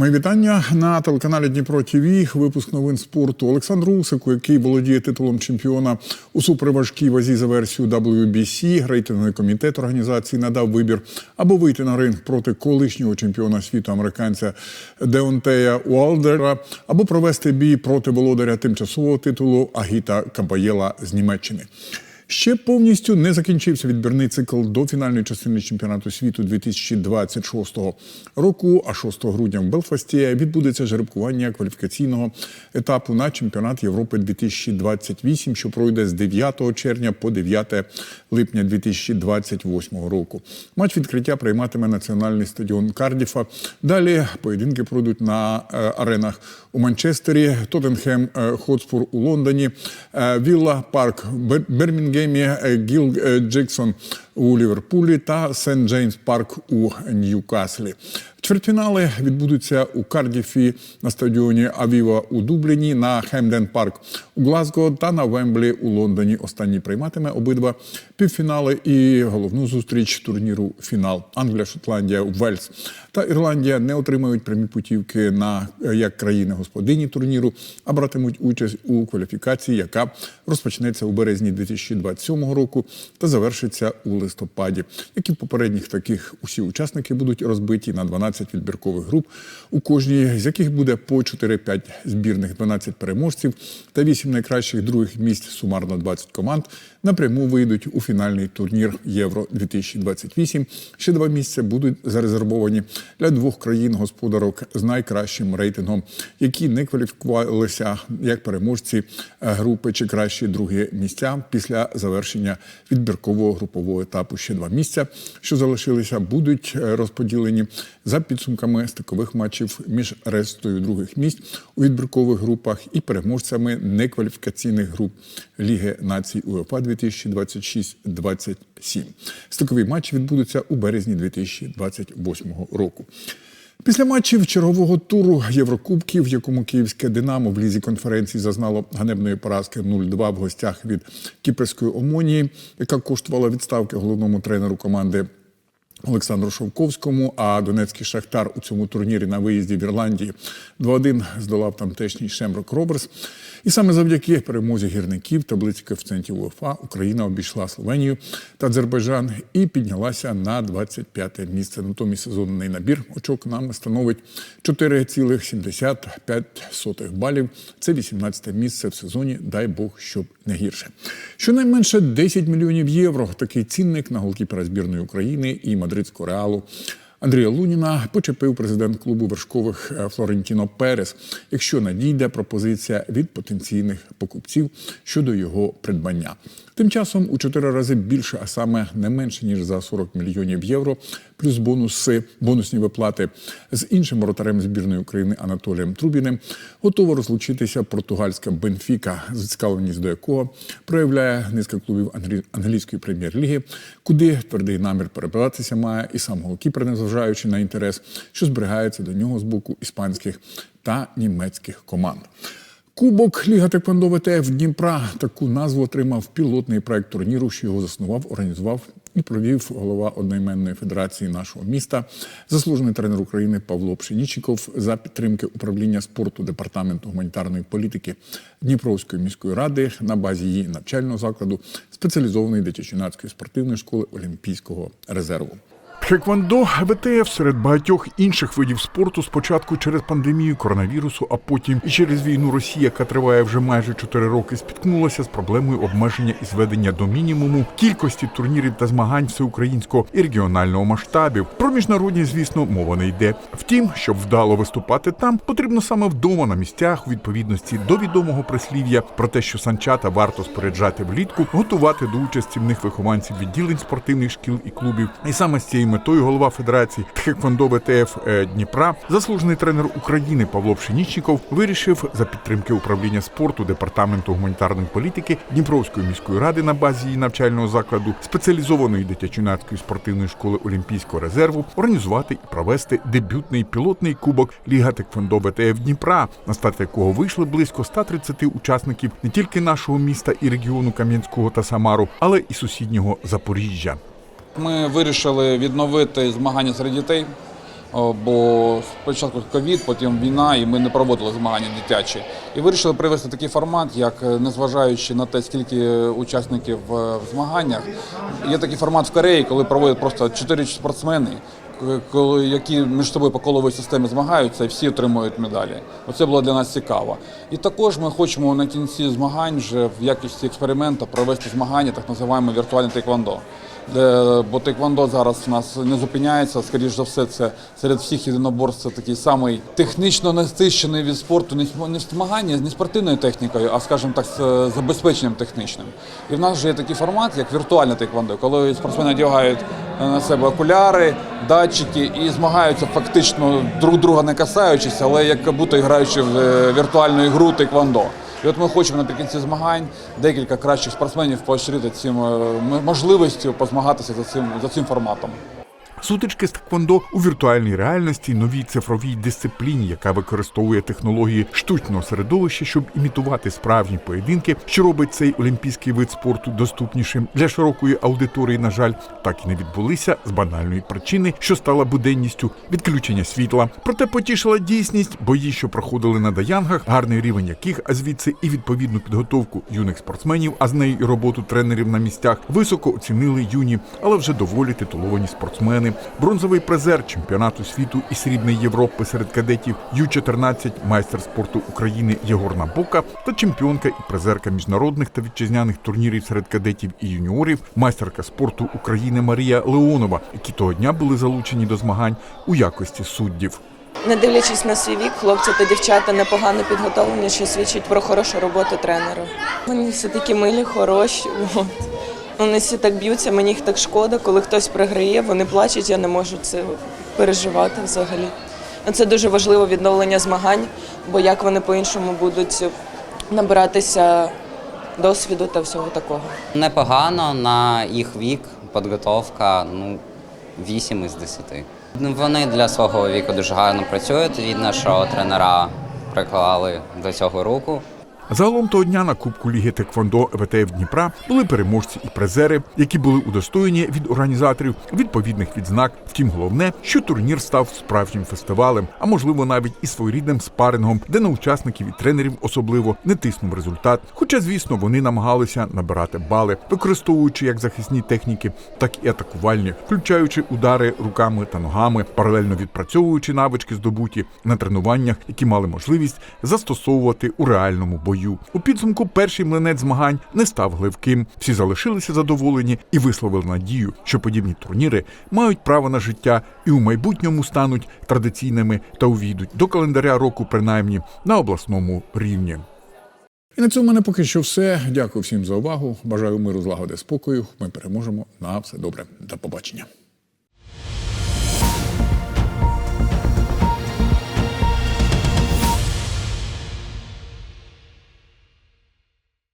Мої вітання на телеканалі Дніпро ТВ. Випуск новин спорту. Олександр Усику, який володіє титулом чемпіона у суперважкій вазі за версією WBC, рейтинговий комітет організації надав вибір або вийти на ринг проти колишнього чемпіона світу американця Деонтея Уалдера, або провести бій проти володаря тимчасового титулу Агіта Кабаєла з Німеччини. Ще повністю не закінчився відбірний цикл до фінальної частини чемпіонату світу 2026 року. А 6 грудня в Белфасті відбудеться жеребкування кваліфікаційного етапу на чемпіонат Європи 2028, що пройде з 9 червня по 9 липня 2028 року. Матч відкриття прийматиме національний стадіон Кардіфа. Далі поєдинки пройдуть на е, аренах у Манчестері, Тоттенхем е, Хотспур у Лондоні, е, Вілла Парк в Бер- е, Гіл е, Джексон у Ліверпулі та Сент Джеймс Парк у Ньюкаслі. Чвертьфінали відбудуться у Кардіфі на стадіоні Авіва у Дубліні, на Хемден Парк у Глазго та на Вемблі у Лондоні. Останній прийматиме обидва півфінали і головну зустріч турніру фінал. Англія, Шотландія, Вельс та Ірландія не отримають прямі путівки на е, як країни господині турніру, а братимуть участь у кваліфікації, яка розпочнеться у березні 2027 року та завершиться у листопаді. Як і в попередніх таких усі учасники будуть розбиті на 12 відбіркових груп, у кожній з яких буде по 4-5 збірних, 12 переможців та 8 найкращих других місць, сумарно 20 команд, напряму вийдуть у фінальний турнір Євро 2028. Ще два місця будуть зарезервовані для двох країн-господарок з найкращим рейтингом, які не кваліфікувалися як переможці е, групи чи кращі другі місця після завершення відбіркового групового етапу. Ще два місця, що залишилися, будуть е, розподілені за підсумками стикових матчів між рештою других місць у відбіркових групах і переможцями некваліфікаційних груп Ліги націй УЄФА 2026-27. Стикові матчі відбудуться у березні 2028 року. Після матчів чергового туру Єврокубків, в якому київське Динамо в лізі конференції зазнало ганебної поразки 0-2 в гостях від кіперської Омонії, яка коштувала відставки головному тренеру команди Олександру Шовковському, а Донецький Шахтар у цьому турнірі на виїзді в Ірландії 2-1 здолав тамтешній Шемрок Роберс. І саме завдяки перемозі гірників таблиці коефіцієнтів УЄФА Україна обійшла Словенію та Азербайджан і піднялася на 25-те місце. Натомість сезонний набір очок нам становить 4,75 балів. Це 18-те місце в сезоні. Дай Бог, щоб не гірше. Щонайменше 10 мільйонів євро. Такий цінник на голкіпера збірної України і мадридського реалу. Андрія Луніна почепив президент клубу вершкових е, Флорентіно Перес, якщо надійде пропозиція від потенційних покупців щодо його придбання. Тим часом у чотири рази більше, а саме не менше ніж за 40 мільйонів євро, плюс бонуси, бонусні виплати з іншим воротарем збірної України Анатолієм Трубіним, готово розлучитися португальська Бенфіка, зацікавленість до якого проявляє низка клубів англійської прем'єр-ліги, куди твердий намір перебиратися має і сам голкіпер, незважаючи на інтерес, що зберігається до нього з боку іспанських та німецьких команд. Кубок Ліга Теквондо ВТФ Дніпра таку назву отримав пілотний проект турніру, що його заснував, організував і провів голова одноіменної федерації нашого міста, заслужений тренер України Павло Пшенічіков за підтримки управління спорту департаменту гуманітарної політики Дніпровської міської ради на базі її навчального закладу спеціалізованої дитячо-юнацької спортивної школи Олімпійського резерву. Тхеквондо ВТФ серед багатьох інших видів спорту спочатку через пандемію коронавірусу, а потім і через війну Росії, яка триває вже майже 4 роки, спіткнулася з проблемою обмеження і зведення до мінімуму кількості турнірів та змагань всеукраїнського і регіонального масштабів. Про міжнародні, звісно, мова не йде. Втім, щоб вдало виступати там, потрібно саме вдома на місцях, у відповідності до відомого прислів'я про те, що санчата варто споряджати влітку, готувати до участі в них вихованців відділень спортивних шкіл і клубів. І саме з цією метою голова Федерації Тхеквондо ВТФ е, Дніпра, заслужений тренер України Павло Пшенічніков, вирішив за підтримки управління спорту департаменту гуманітарної політики Дніпровської міської ради на базі її навчального закладу спеціалізованої дитячо-юнацької спортивної школи Олімпійського резерву організувати і провести дебютний пілотний кубок Ліга Теквондо ВТФ Дніпра, на старт якого вийшли близько 130 учасників не тільки нашого міста і регіону Кам'янського та Самару, але і сусіднього Запоріжжя. Ми вирішили відновити змагання серед дітей. Бо спочатку ковід, потім війна, і ми не проводили змагання дитячі. І вирішили привести такий формат, як е, незважаючи на те, скільки учасників е, в змаганнях. Є такий формат в Кореї, коли проводять просто чотири спортсмени, які між собою по коловій системі змагаються і всі отримують медалі. Оце було для нас цікаво. І також ми хочемо на кінці змагань вже в якості експерименту провести змагання, так називаємо віртуальне тейквондо. Де, бо тейквондо зараз у нас не зупиняється. Скоріш за все, це серед всіх єдиноборств це такий самий технічно насищений від спорту, не змагання не спортивною технікою, а скажімо так, з забезпеченням технічним. І в нас вже є такий формат, як віртуальне тейквондо, коли спортсмени одягають е, на себе окуляри, датчики і змагаються фактично друг друга не касаючись, але як будто граючи в е, віртуальну ігру тейквондо. І от ми хочемо наприкінці змагань декілька кращих спортсменів поощрити цим е, можливістю позмагатися за цим за цим форматом. Сутички з Тхвондо у віртуальній реальності, новій цифровій дисципліні, яка використовує технології штучного середовища, щоб імітувати справжні поєдинки, що робить цей олімпійський вид спорту доступнішим для широкої аудиторії. На жаль, так і не відбулися з банальної причини, що стала буденністю відключення світла. Проте потішила дійсність бої, що проходили на даянгах, гарний рівень яких, а звідси і відповідну підготовку юних спортсменів, а з нею і роботу тренерів на місцях, високо оцінили юні, але вже доволі титуловані спортсмени. Бронзовий призер чемпіонату світу і срібної Європи серед кадетів Ю-14, майстер спорту України Єгор Набока та чемпіонка і призерка міжнародних та вітчизняних турнірів серед кадетів і юніорів, майстерка спорту України Марія Леонова, які того дня були залучені до змагань у якості суддів. Не дивлячись на свій вік, хлопці та дівчата непогано підготовлені, що свідчить про хорошу роботу тренера. Вони всі такі милі, хороші. От. Вони всі так б'ються, мені їх так шкода. Коли хтось програє, вони плачуть, я не можу це переживати взагалі. Це дуже важливо відновлення змагань, бо як вони по-іншому будуть набиратися досвіду та всього такого. Непогано на їх вік, підготовка ну, 8 із 10. Ну, Вони для свого віку дуже гарно працюють. Видно, що тренера приклали до цього руку. Загалом того дня на Кубку Ліги Теквондо ВТФ Дніпра були переможці і призери, які були удостоєні від організаторів відповідних відзнак. Втім, головне, що турнір став справжнім фестивалем, а можливо навіть і своєрідним спарингом, де на учасників і тренерів особливо не тиснув результат. Хоча, звісно, вони намагалися набирати бали, використовуючи як захисні техніки, так і атакувальні, включаючи удари руками та ногами, паралельно відпрацьовуючи навички здобуті на тренуваннях, які мали можливість застосовувати у реальному бою. У підсумку перший млинець змагань не став гливким. Всі залишилися задоволені і висловили надію, що подібні турніри мають право на життя і у майбутньому стануть традиційними та увійдуть до календаря року, принаймні на обласному рівні. І на цьому мене поки що все. Дякую всім за увагу. Бажаю миру, злагоди, спокою. Ми переможемо. На все добре. До побачення.